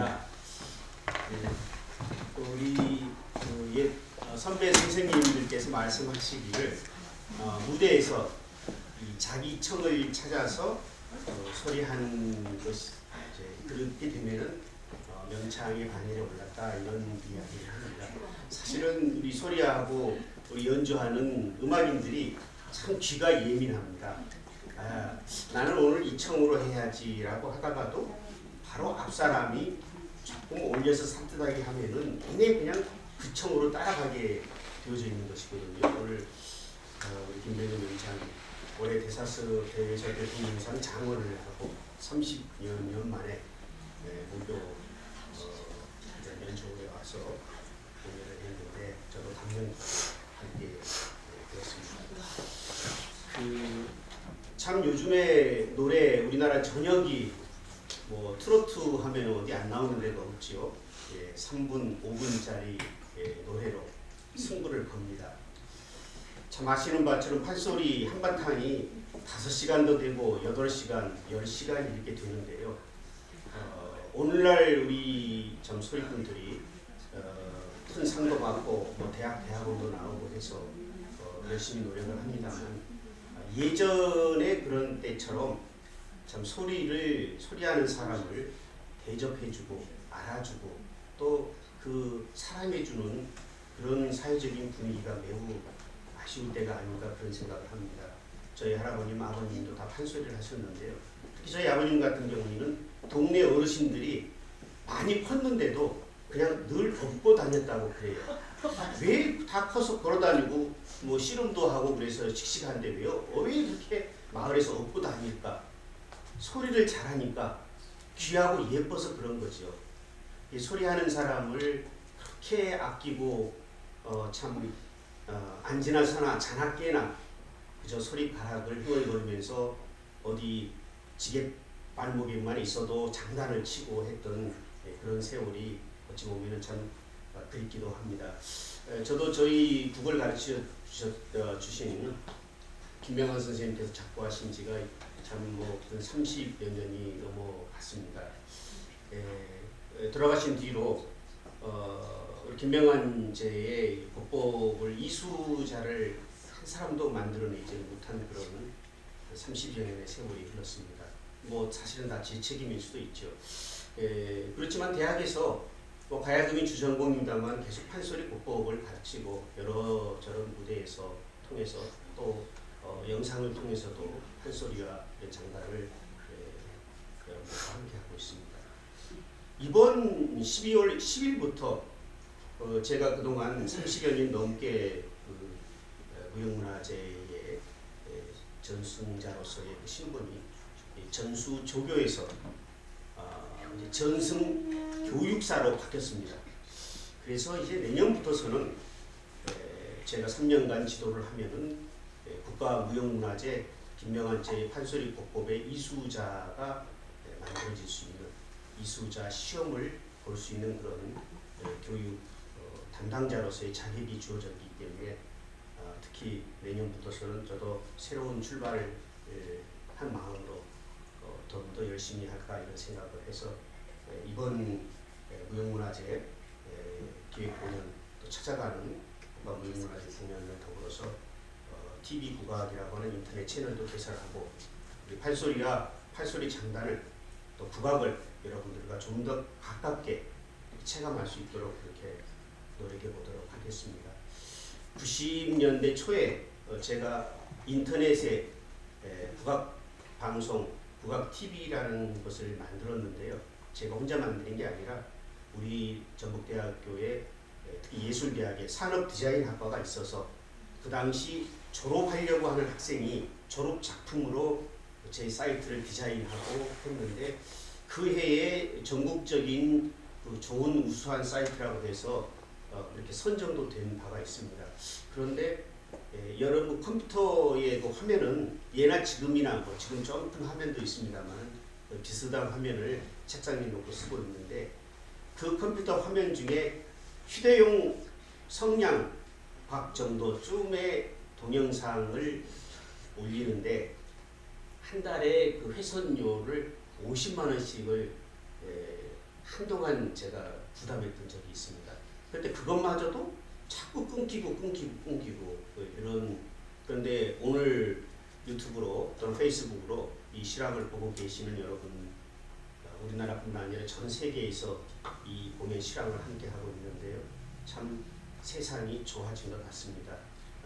반갑습니다. 네, 또 우리 그 옛 어, 선배 선생님들께서 말씀하시기를 어, 무대에서 이 자기 청을 찾아서 어, 소리하는 것이 그렇게 되면은 어, 명창의 반열에 올랐다 이런 이야기를 합니다. 사실은 우리 소리하고 우리 연주하는 음악인들이 참 귀가 예민합니다. 아, 나는 오늘 이 청으로 해야지라고 하다가도 바로 앞 사람이 조금 올려서 산뜻하게 하면은 굉장히 그냥 그 청으로 따라가게 되어져 있는 것이거든요. 오늘 어, 김대중 연장 올해 대사스 대회에서 대통령상 장원을 하고 30여 년 만에 네, 무교 어, 연초에 와서 공연을 했는데 저도 감명하게 네, 되었습니다. 그 참 요즘에 노래 우리나라 전역이 뭐 트로트 하면 어디 안 나오는 데가 없지요. 예, 3분, 5분짜리 예, 노래로 승부를 겁니다. 참 아시는 바처럼 판소리 한바탕이 5시간도 되고 8시간, 10시간 이렇게 되는데요. 어, 오늘날 우리 참 소리꾼들이 어, 큰 상도 받고 뭐 대학, 대학원도 나오고 해서 어, 열심히 노력을 합니다만 예전에 그런 때처럼 참 소리를 소리하는 사람을 대접해주고 알아주고 또 그 사랑해주는 그런 사회적인 분위기가 매우 아쉬울 때가 아닌가 그런 생각을 합니다. 저희 할아버님, 아버님도 다 판소리를 하셨는데요. 특히 저희 아버님 같은 경우에는 동네 어르신들이 많이 컸는데도 그냥 늘 업고 다녔다고 그래요. 왜 다 커서 걸어다니고 뭐 씨름도 하고 그래서 씩씩한데 왜요? 왜 이렇게 마을에서 업고 다닐까? 소리를 잘하니까 귀하고 예뻐서 그런 거죠. 이 소리하는 사람을 그렇게 아끼고 어, 참 어, 안지나 서나 자나깨나 그저 소리 가락을 흥얼거리면서 어디 지게 발목에만 있어도 장단을 치고 했던 예, 그런 세월이 어찌 보면 참 어, 그립기도 합니다. 에, 저도 저희 국을 가르쳐 주셨, 어, 주신 김명환 선생님께서 작고하신 지가 참뭐 30여 년이 넘어갔습니다. 에, 에, 돌아가신 뒤로 어, 김명환 제의 국보를 이수자를 한 사람도 만들어내지 못한 그런 30여 년의 세월이 흘렀습니다. 뭐 사실은 다 제 책임일 수도 있죠. 에, 그렇지만 대학에서 뭐 가야금이 주전공입니다만 계속 판소리 국보를 가르치고 여러 저런 무대에서 통해서 또 어, 영상을 통해서도 판소리와 장단을 예, 함께 하고 있습니다. 이번 12월 10일부터 어, 제가 그동안 30여 년 넘게 그 어, 무형문화재의 예, 전승자로서의 그 신분이 이 전수 조교에서 아, 이제 전승 교육사로 바뀌었습니다. 그래서 이제 내년부터서는 에, 제가 3년간 지도를 하면은 에, 국가무형문화재 김명한 제 판소리 국법의 이수자가 에, 만들어질 수 있는 이수자 시험을 볼 수 있는 그런 에, 교육 어, 담당자로서의 자격이 주어졌기 때문에 아, 특히 내년부터서는 저도 새로운 출발을 에, 한 마음으로 어, 더욱더 열심히 할까 이런 생각을 해서 에, 이번 에, 무형문화재 에, 기획 공연 또 찾아가는 국가 무형문화재 공연을 더불어서 어, TV 국악이라고 하는 인터넷 채널도 개설하고 우리 팔소리와 팔소리 장단을 또 국악을 여러분들과 좀 더 가깝게 체감할 수 있도록 그렇게 노력해 보도록 하겠습니다. 90년대 초에 어, 제가 인터넷에 에, 국악 방송, 국악 TV라는 것을 만들었는데요. 제가 혼자 만드는 게 아니라 우리 전북대학교에 특히 예술대학에 산업 디자인 학과가 있어서 그 당시 졸업하려고 하는 학생이 졸업 작품으로 제 사이트를 디자인하고 했는데 그 해에 전국적인 그 좋은 우수한 사이트라고 해서 어, 이렇게 선정도 된 바가 있습니다. 그런데 예, 여러분 컴퓨터의 그 화면은 예나 지금이나 뭐 지금 좀큰 화면도 있습니다만 그 비슷한 화면을 책상에 놓고 쓰고 있는데 그 컴퓨터 화면 중에 휴대용 성냥 박 정도쯤의 동영상을 올리는데 한 달에 그 회선료를 50만 원씩을 에, 한동안 제가 부담했던 적이 있습니다. 그런데 그것마저도 자꾸 끊기고 끊기고 끊기고 뭐 이런 그런데 오늘 유튜브로 또는 페이스북으로 이 실황을 보고 계시는 여러분 어, 우리나라뿐만 아니라 전 세계에서 이 공연 실황을 함께 하고 있는데요. 참 세상이 좋아진 것 같습니다.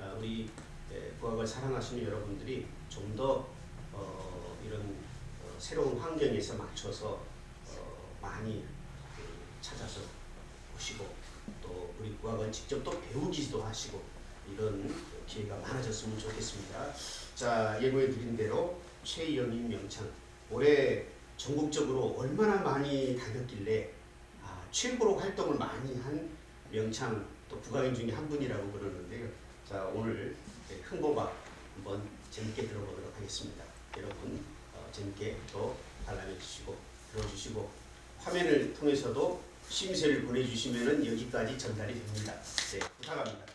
아, 우리 에, 부학을 사랑하시는 여러분들이 좀더 어, 이런 어, 새로운 환경에서 맞춰서 어, 많이 그, 찾아서 보시고 또 우리 부학을 직접 또 배우기도 하시고 이런 기회가 많아졌으면 좋겠습니다. 자 예고해 드린 대로 최영인 명창 올해 전국적으로 얼마나 많이 다녔길래 아, 최고로 활동을 많이 한 명창 또 부가인 중에 한 분이라고 그러는데요. 자 오늘 네, 흥보가 한번 재밌게 들어보도록 하겠습니다. 여러분 어, 재밌게 또 관람해 주시고 들어주시고 화면을 통해서도 심세를 보내주시면은 여기까지 전달이 됩니다. 네, 부탁합니다.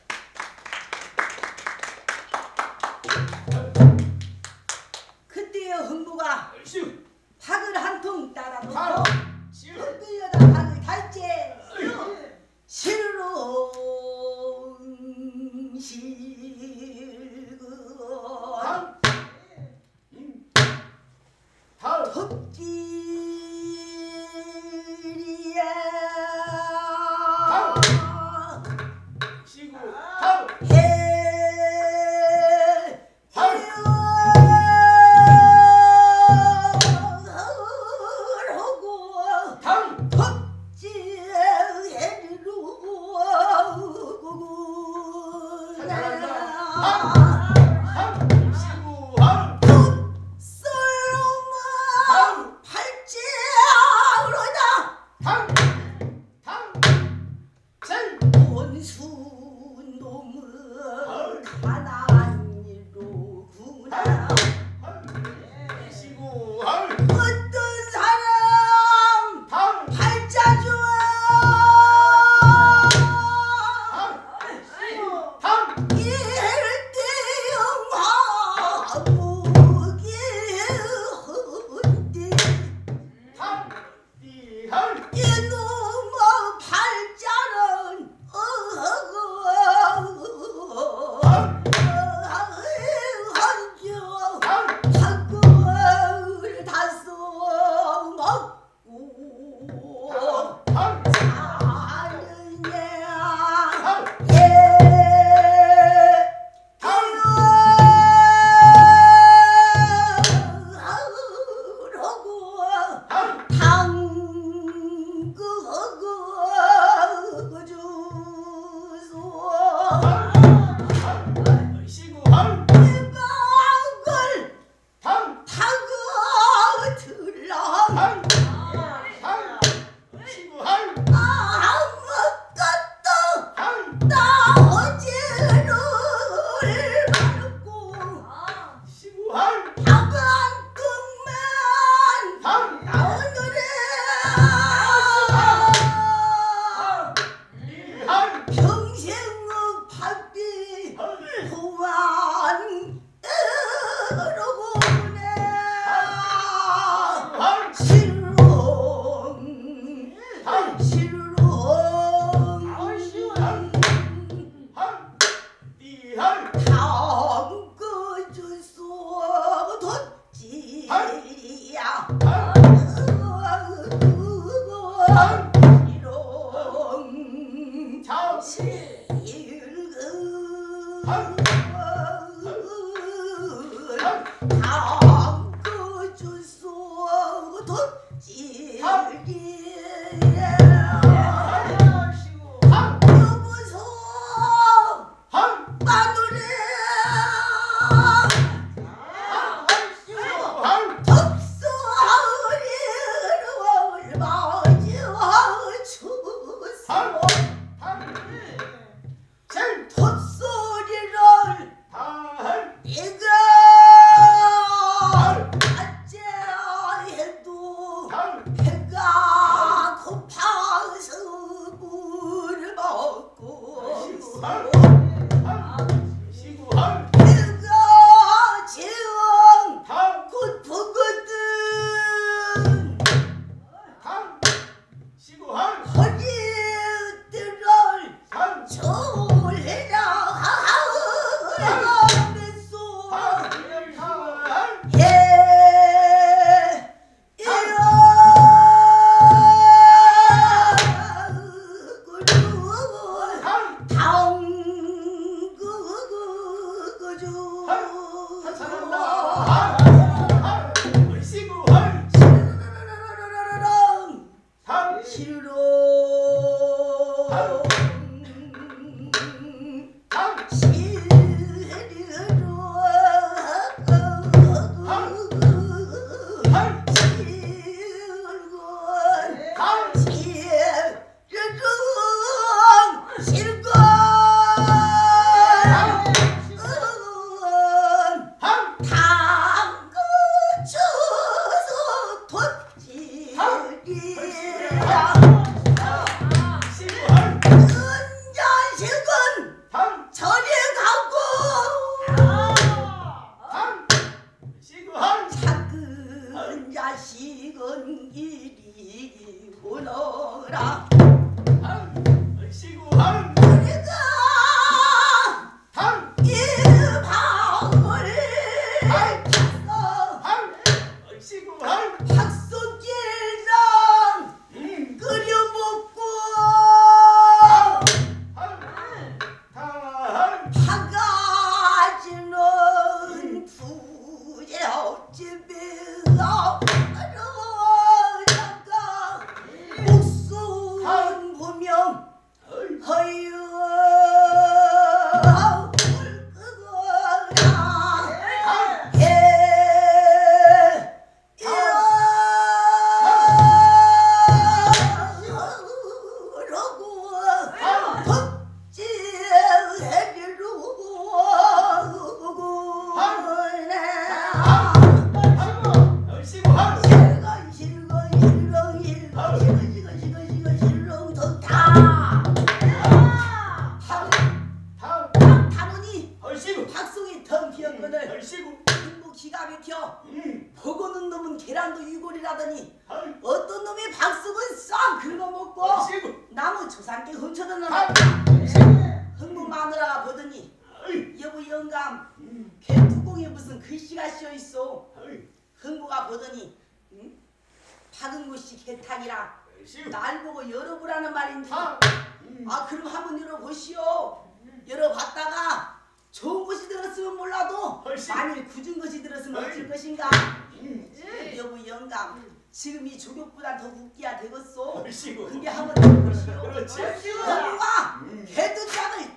건강 지금 이 조격보다 더 웃기야 되겠소. 얼씨구. 그게 한번 해보시오. 그렇지. 여기와 아, 음. 개두장을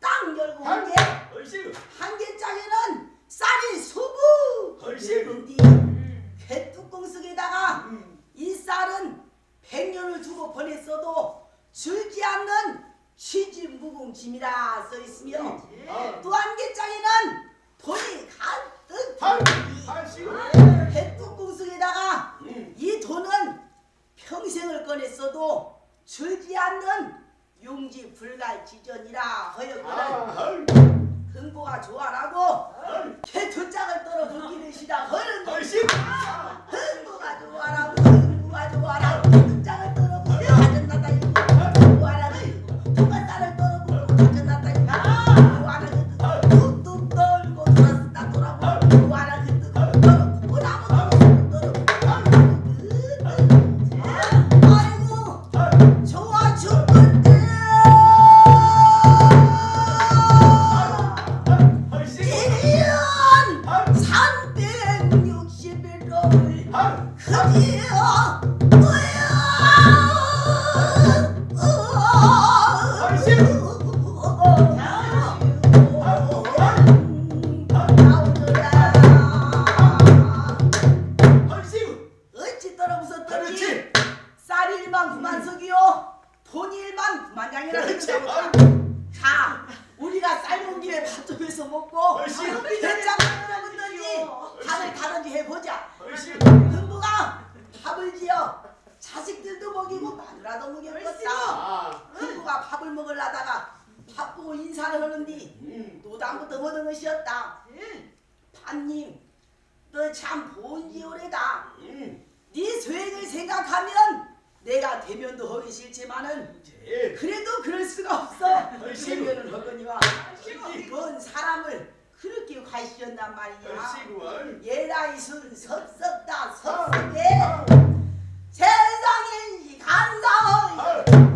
땅 열고 한 개, 얼씨구. 한 개 짝에는 쌀이 소부. 얼씨구. 네 개뚜껑 속에다가 음. 이 쌀은 백년을 두고 보냈어도 줄지 않는 시지 무궁짐이라 써 있으며 아. 또 한 개 짝에는 돈이 가득. 한, 한씨구. 개뚜껑 거기에다가 음. 이 돈은 평생을 꺼냈어도 줄지 않는 용지 불갈 지전이라 허여거든. 흥보가 아, 좋아라고 개투짝을 떨어 불기를 시다 허 사람을 그렇게 화시었단 말이냐? 예라이순 섭섭다 섭섭해 세상에 간사하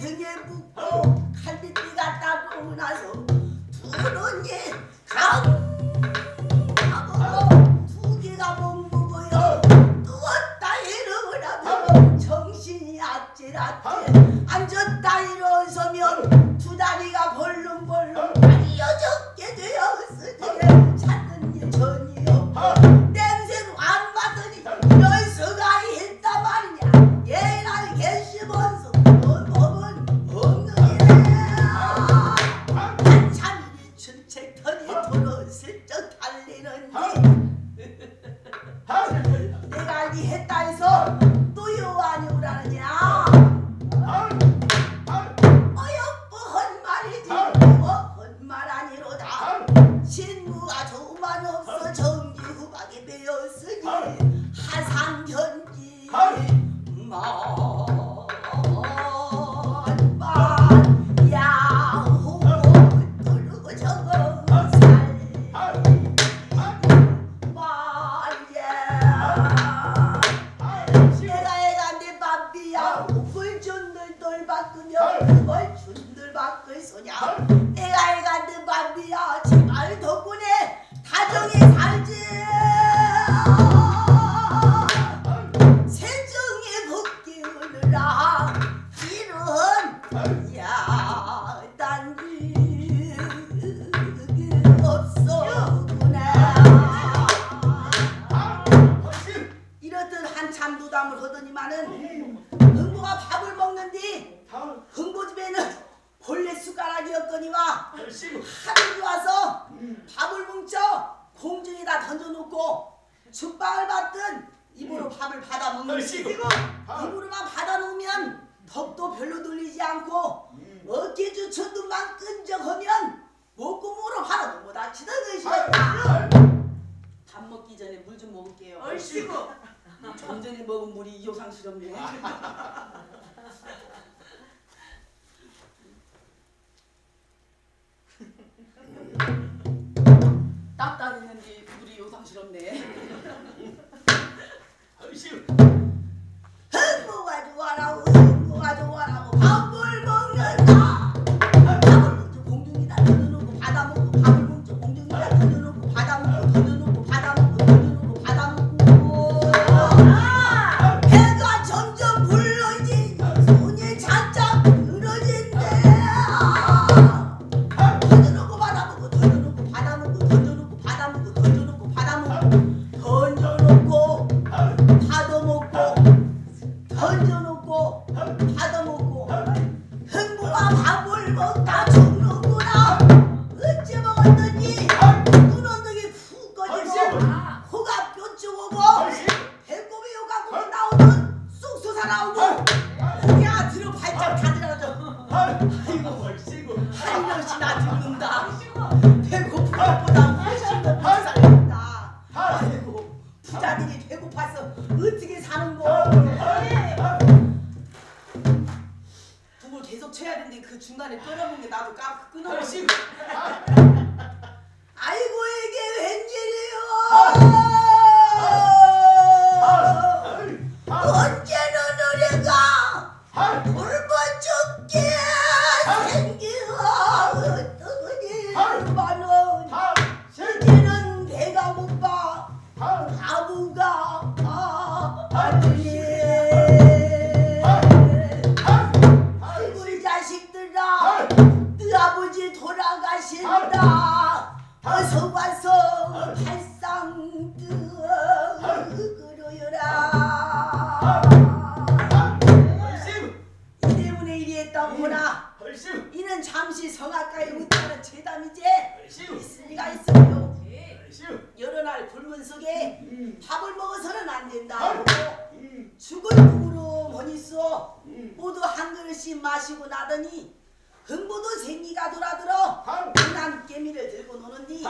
등에 묶고 칼밑띠가 따고 나서 두눈이 가고 쉬고 좀 전에 먹은 물이 요상스럽네. 딱딱했는지 물이 요상스럽네. 아유, 쉬워. Oh 있어요. 여러 날 굶은 속에 음. 밥을 먹어서는 안 된다. 음. 죽은 부로 못 있어. 음. 모두 한 그릇씩 마시고 나더니 흥부도 생기가 돌아들어. 난 깨미를 들고 노는디.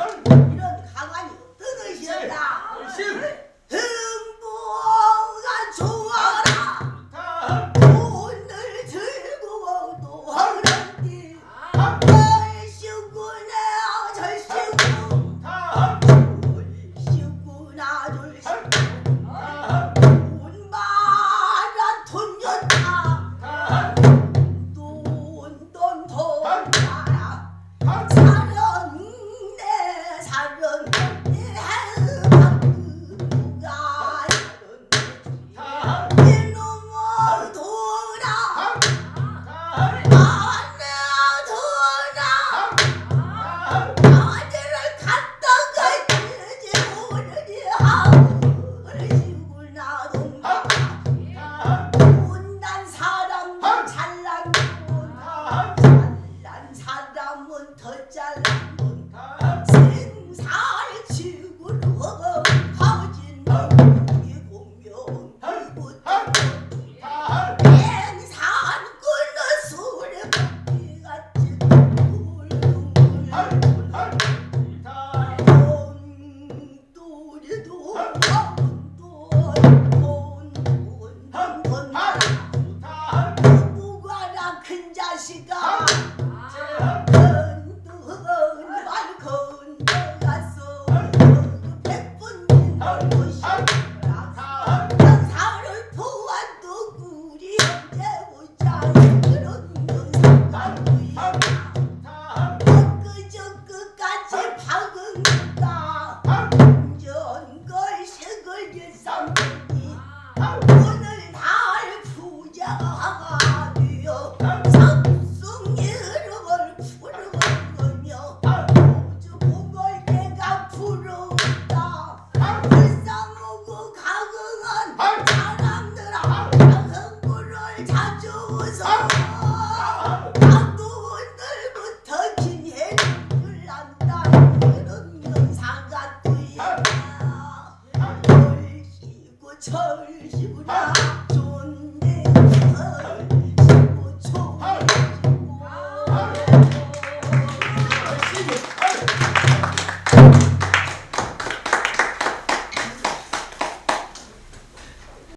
부자